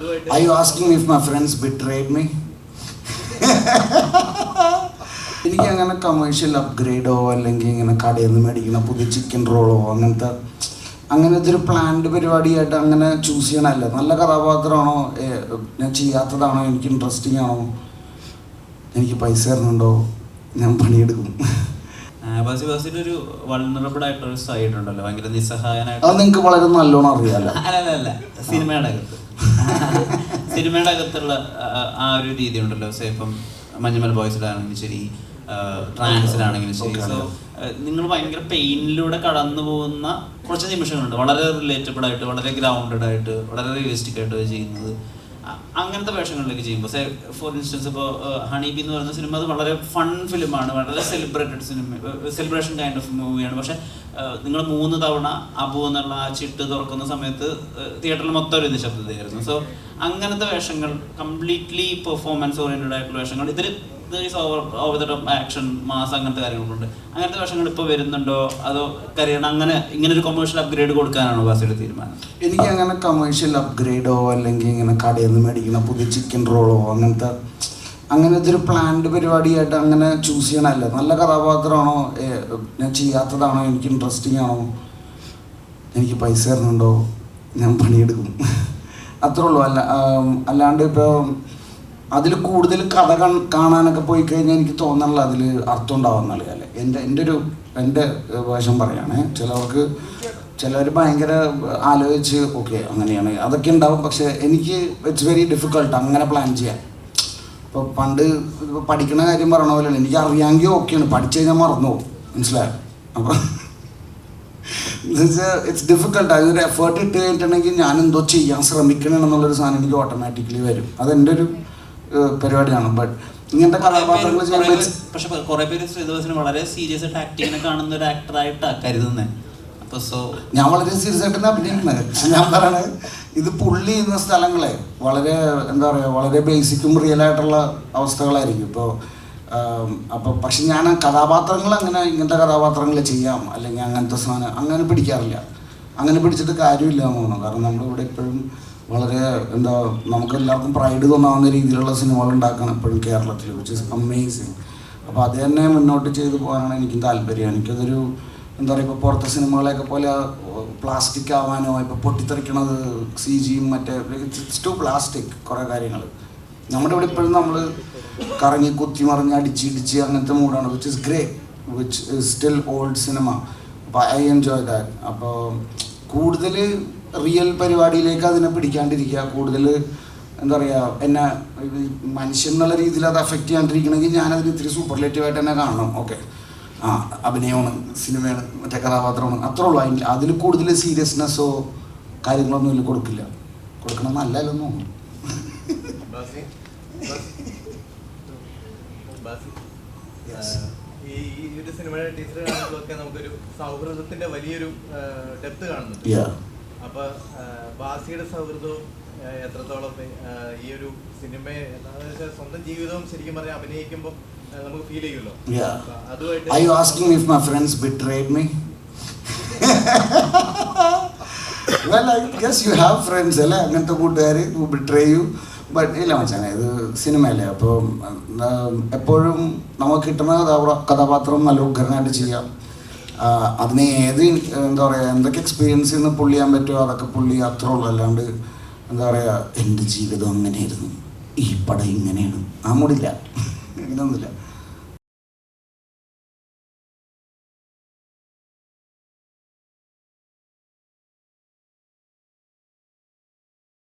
അതുമായിട്ട് you you if my friends betrayed me എനിക്ക് അങ്ങനെ കമേഴ്ഷ്യൽ അപ്ഗ്രേഡോ അല്ലെങ്കിൽ ഇങ്ങനെ കടയിൽ നിന്ന് മേടിക്കുന്ന പുതിയ ചിക്കൻ റോളോ അങ്ങനത്തെ അങ്ങനത്തെ ഒരു പ്ലാൻഡ് പരിപാടിയായിട്ട് അങ്ങനെ ചൂസ് ചെയ്യണമല്ല നല്ല കഥാപാത്രമാണോ? ഞാൻ ചെയ്യാത്തതാണോ? എനിക്ക് ഇൻട്രസ്റ്റിംഗ് ആണോ? എനിക്ക് പൈസ തരുന്നുണ്ടോ? ഞാൻ പണിയെടുക്കും. ബസി ബസിന്റെ ഒരു വൾണറബിൾ ആയിട്ടൊരു സൈഡ് ഉണ്ടല്ലോ. ഭയങ്കര നിസ്സഹായനായിട്ട് അത് നിങ്ങൾക്ക് വളരെ നല്ലോണം അറിയാലോ. അല്ല അല്ല. സിനിമയുടെ അകത്ത്. സിനിമയുടെ അകത്തുള്ള ആ- ഒരു രീതി ഉണ്ടല്ലോ സേ ഇപ്പം മഞ്ഞമൽ ബോയ്സിലാണെങ്കിലും ശരി ട്രാൻസിലാണെങ്കിലും ശരി. സോ നിങ്ങൾ ഭയങ്കര പെയിനിലൂടെ കടന്നു പോകുന്ന കുറച്ച് നിമിഷങ്ങളുണ്ട്. വളരെ റിലേറ്റബിൾ ആയിട്ട് വളരെ ഗ്രൗണ്ടഡ് ആയിട്ട് വളരെ റിയലിസ്റ്റിക് ആയിട്ട് ചെയ്യുന്നത്. അങ്ങനത്തെ വേഷങ്ങളിലേക്ക് ചെയ്യുമ്പോൾ സേ ഫോർ ഇൻസ്റ്റൻസ് ഇപ്പോൾ ഹണി ബി എന്ന് പറയുന്ന സിനിമ അത് വളരെ ഫൺ ഫിലിമാണ് വളരെ celebrated cinema celebration kind of മൂവിയാണ് പക്ഷെ നിങ്ങൾ മൂന്ന് തവണ അബു എന്നുള്ള ആ ചിട്ട് തുറക്കുന്ന സമയത്ത് തിയേറ്ററിൽ മൊത്തം ഒരു നിശബ്ദതയായിരുന്നു സോ അങ്ങനത്തെ വേഷങ്ങൾ കംപ്ലീറ്റ്ലി പെർഫോമൻസ് ഓറിയന്റഡ് ആയിട്ടുള്ള വേഷങ്ങൾ ഇതിൽ over the top action mass അങ്ങനത്തെ കാര്യങ്ങളുണ്ട്. അങ്ങനത്തെ വേഷങ്ങൾ ഇപ്പോൾ വരുന്നുണ്ടോ? അതോ കരിയർ അങ്ങനെ ഇങ്ങനെ ഒരു കൊമേഴ്ഷ്യൽ അപ്ഗ്രേഡ് കൊടുക്കാനാണോ ബാസിയുടെ തീരുമാനം? എനിക്ക് അങ്ങനെ കമേഴ്ഷ്യൽ അപ്ഗ്രേഡോ അല്ലെങ്കിൽ ഇങ്ങനെ കടയിൽ നിന്ന് മേടിക്കുന്ന പുതിയ ചിക്കൻ റോളോ അങ്ങനത്തെ അങ്ങനത്തെ ഒരു പ്ലാൻഡ് പരിപാടിയായിട്ട് അങ്ങനെ ചൂസ് ചെയ്യണമല്ല നല്ല കഥാപാത്രമാണോ? ഞാൻ ചെയ്യാത്തതാണോ? എനിക്ക് ഇൻട്രസ്റ്റിംഗ് ആണോ? എനിക്ക് പൈസ തരുന്നുണ്ടോ? ഞാൻ പണിയെടുക്കും. അത്രേ ഉള്ളൂ. അല്ല അല്ലാണ്ട് ഇപ്പോൾ അതിൽ കൂടുതൽ കഥ കാണാനൊക്കെ പോയി കഴിഞ്ഞാൽ എനിക്ക് തോന്നണല്ലോ അതിൽ അർത്ഥം ഉണ്ടാവുന്ന അല്ലേ എന്റെ എന്റെ ഒരു എന്റെ വേഷം പറയുകയാണേ ചിലവർക്ക് ചിലർ ഭയങ്കര ആലോചിച്ച് ഓക്കെ അങ്ങനെയാണ്. അതൊക്കെ ഉണ്ടാവും. പക്ഷേ എനിക്ക് ഇറ്റ്സ് വെരി ഡിഫിക്കൾട്ട് അങ്ങനെ പ്ലാൻ ചെയ്യാൻ. ഇപ്പോൾ പണ്ട് ഇപ്പൊ പഠിക്കണ കാര്യം പറയണ പോലെ എനിക്ക് അറിയാമെങ്കിൽ ഓക്കെയാണ് പഠിച്ചു കഴിഞ്ഞാൽ മറന്നു പോകും. മനസ്സിലായോ? അപ്പം ഇറ്റ്സ് ഡിഫിക്കൾട്ട് അതൊരു എഫേർട്ട് ഇട്ട് കഴിഞ്ഞിട്ടുണ്ടെങ്കിൽ ഞാൻ എന്തോ ചെയ്യാൻ ശ്രമിക്കണം എന്നുള്ളൊരു സാധനം എനിക്ക് ഓട്ടോമാറ്റിക്കലി വരും. അതെന്റെ ഒരു പരിപാടിയാണ്. ബട്ട് ഇങ്ങനത്തെ കഥാപാത്രങ്ങൾ പക്ഷേ കുറെ പേര് ശ്രീദോസിനെ വളരെ സീരിയസ് ആയിട്ട് ആക്ടിങ്ങിനെ കാണുന്ന ഒരു ആക്ടറായിട്ടാണ് കരുതുന്നത് ഞാൻ വളരെ സീരിയസ് ആയിട്ട് അഭിനയിക്കുന്നത് ഞാൻ പറയണത് ഇത് പുള്ളി ചെയ്യുന്ന സ്ഥലങ്ങളെ വളരെ എന്താ പറയുക വളരെ ബേസിക്കും റിയൽ ആയിട്ടുള്ള അവസ്ഥകളായിരിക്കും. ഇപ്പോൾ അപ്പോൾ പക്ഷെ ഞാൻ കഥാപാത്രങ്ങൾ അങ്ങനെ ഇങ്ങനത്തെ കഥാപാത്രങ്ങൾ ചെയ്യാം അല്ലെങ്കിൽ അങ്ങനത്തെ സാധനം അങ്ങനെ പിടിക്കാറില്ല. അങ്ങനെ പിടിച്ചിട്ട് കാര്യമില്ല എന്ന് തോന്നുന്നു. കാരണം നമ്മളിവിടെ ഇപ്പോഴും വളരെ എന്താ നമുക്ക് എല്ലാവർക്കും പ്രൈഡ് തോന്നാവുന്ന രീതിയിലുള്ള സിനിമകൾ ഉണ്ടാക്കണം ഇപ്പോഴും കേരളത്തിൽ വിച്ച് ഇസ് അമേസിങ് അപ്പോൾ അത് തന്നെ മുന്നോട്ട് ചെയ്തു പോകാനാണ് എനിക്കും താല്പര്യം. എനിക്കതൊരു എന്താ പറയുക ഇപ്പോൾ പുറത്തെ സിനിമകളെയൊക്കെ പോലെ പ്ലാസ്റ്റിക് ആവാനോ ഇപ്പോൾ പൊട്ടിത്തെറിക്കണത് സി ജിയും മറ്റേ ഇറ്റ്സ് ടു പ്ലാസ്റ്റിക് കുറേ കാര്യങ്ങൾ നമ്മുടെ ഇവിടെ ഇപ്പോഴും നമ്മൾ കറങ്ങി കുത്തി മറിഞ്ഞ് അടിച്ച് ഇടിച്ച് അങ്ങനത്തെ മൂഡാണ് which is grey which is still old cinema അപ്പോൾ ഐ എൻജോയ് ദാറ്റ് അപ്പോൾ കൂടുതൽ റിയൽ പരിപാടിയിലേക്ക് അതിനെ പിടിക്കാണ്ടിരിക്കുക കൂടുതൽ എന്താ പറയുക എന്നെ മനുഷ്യ എന്നുള്ള രീതിയിൽ അത് അഫക്റ്റ് ചെയ്യാണ്ടിരിക്കണമെങ്കിൽ ഞാനതിന് ഇത്തിരി സൂപ്പർലേറ്റീവായിട്ട് തന്നെ കാണണം. ഓക്കെ ആ അഭിനയമാണ് സിനിമയാണ് മറ്റേ കഥാപാത്രമാണ്. അത്രേ ഉള്ളൂ. അതിൽ അതിൽ കൂടുതൽ സീരിയസ്നെസ്സോ കാര്യങ്ങളൊന്നും ഇതിൽ കൊടുക്കില്ല. കൊടുക്കണം നല്ലല്ലോ തോന്നുന്നു. ബാസി? ബാസി? Yes. ഈ ഒരു സിനിമയുടെ ടീച്ചർ കാണുമ്പോഴൊക്കെ നമുക്കൊരു സൗഹൃദത്തിന്റെ വലിയൊരു ഡെപ്ത് കാണുന്നുണ്ട്. അപ്പൊ ബാസിയുടെ സൗഹൃദവും എത്രത്തോളം ഈ ഒരു സിനിമയെ സ്വന്തം ജീവിതവും ശരിക്കും പറഞ്ഞാൽ അഭിനയിക്കുമ്പോൾ നമുക്ക് ഫീൽ ചെയ്യുമല്ലോ. അതുമായിട്ട് Are you if my friends my me betrayed I well, you have friends അല്ലേ? അങ്ങനത്തെ കൂട്ടുകാർ betray you. ബട്ട് ഇല്ല മച്ചാനെ ഇത് സിനിമയല്ലേ. അപ്പോൾ എപ്പോഴും നമുക്ക് കിട്ടുന്ന കഥാപാത്രം നല്ല ഉഗ്രനായിട്ട് ചെയ്യാം. അതിനെ ഏത് എന്താ പറയുക എന്തൊക്കെ എക്സ്പീരിയൻസ് ചെയ്യുന്ന പുള്ളിയാൻ പറ്റുമോ അതൊക്കെ പുള്ളി അത്രേ ഉള്ളൂ. അല്ലാണ്ട് എന്താ പറയുക എന്റെ ജീവിതം അങ്ങനെയായിരുന്നു. ഈ പടം ഇങ്ങനെയാണ്. ആ മൂടില്ല. അങ്ങനെയൊന്നുമില്ല.